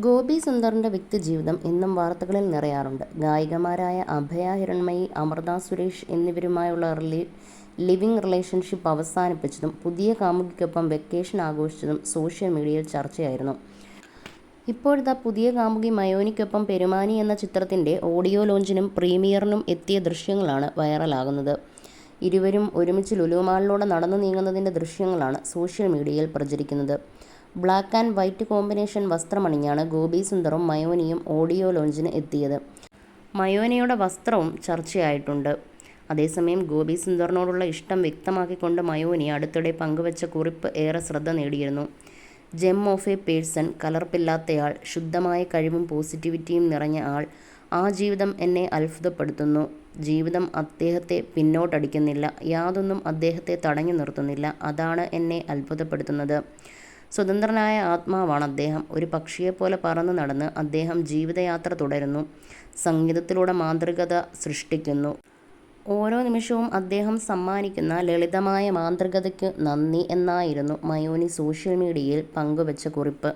ഗോപി സുന്ദറിന്റെ വ്യക്തിജീവിതം എന്നും വാർത്തകളിൽ നിറയാറുണ്ട്. ഗായികമാരായ അഭയ ഹിരൺമയി, അമൃത സുരേഷ് എന്നിവരുമായുള്ള ലിവിംഗ് റിലേഷൻഷിപ്പ് അവസാനിപ്പിച്ചതും പുതിയ കാമുകിക്കൊപ്പം വെക്കേഷൻ ആഘോഷിച്ചതും സോഷ്യൽ മീഡിയയിൽ ചർച്ചയായിരുന്നു. ഇപ്പോഴത്തെ പുതിയ കാമുകി മയോനിക്കൊപ്പം പെരുമാനി എന്ന ചിത്രത്തിന്റെ ഓഡിയോ ലോഞ്ചിനും പ്രീമിയറിനും എത്തിയ ദൃശ്യങ്ങളാണ് വൈറലാകുന്നത്. ഇരുവരും ഒരുമിച്ച് ലുലുമാളിലൂടെ നടന്നു നീങ്ങുന്നതിന്റെ ദൃശ്യങ്ങളാണ് സോഷ്യൽ മീഡിയയിൽ പ്രചരിക്കുന്നത്. ബ്ലാക്ക് ആൻഡ് വൈറ്റ് കോമ്പിനേഷൻ വസ്ത്രമണിഞ്ഞാണ് ഗോപി സുന്ദറും മയോനിയും ഓഡിയോ ലോഞ്ചിന് എത്തിയത്. മയോനിയുടെ വസ്ത്രവും ചർച്ചയായിട്ടുണ്ട്. അതേസമയം ഗോപി സുന്ദറിനോടുള്ള ഇഷ്ടം വ്യക്തമാക്കിക്കൊണ്ട് മയോനി അടുത്തിടെ പങ്കുവച്ച കുറിപ്പ് ഏറെ ശ്രദ്ധ നേടിയിരുന്നു. ജെം ഓഫ് എ പേഴ്സൺ കലർപ്പില്ലാത്തയാൾ ശുദ്ധമായ കഴിവും പോസിറ്റിവിറ്റിയും നിറഞ്ഞ ആൾ ആ ജീവിതം എന്നെ അത്ഭുതപ്പെടുത്തുന്നു ജീവിതം അദ്ദേഹത്തെ പിന്നോട്ടടിക്കുന്നില്ല യാതൊന്നും അദ്ദേഹത്തെ തടഞ്ഞു നിർത്തുന്നില്ല അതാണ് എന്നെ അത്ഭുതപ്പെടുത്തുന്നത് സ്വതന്ത്രനായ ആത്മാവാണ് അദ്ദേഹം. ഒരു പക്ഷിയെപ്പോലെ പറന്നു നടന്ന് അദ്ദേഹം ജീവിതയാത്ര തുടരുന്നു. സംഗീതത്തിലൂടെ മാന്ത്രികത സൃഷ്ടിക്കുന്നു. ഓരോ നിമിഷവും അദ്ദേഹം സമ്മാനിക്കുന്ന ലളിതമായ മാന്ത്രികതയ്ക്ക് നന്ദി എന്നായിരുന്നു മയോനി സോഷ്യൽ മീഡിയയിൽ പങ്കുവച്ച കുറിപ്പ്.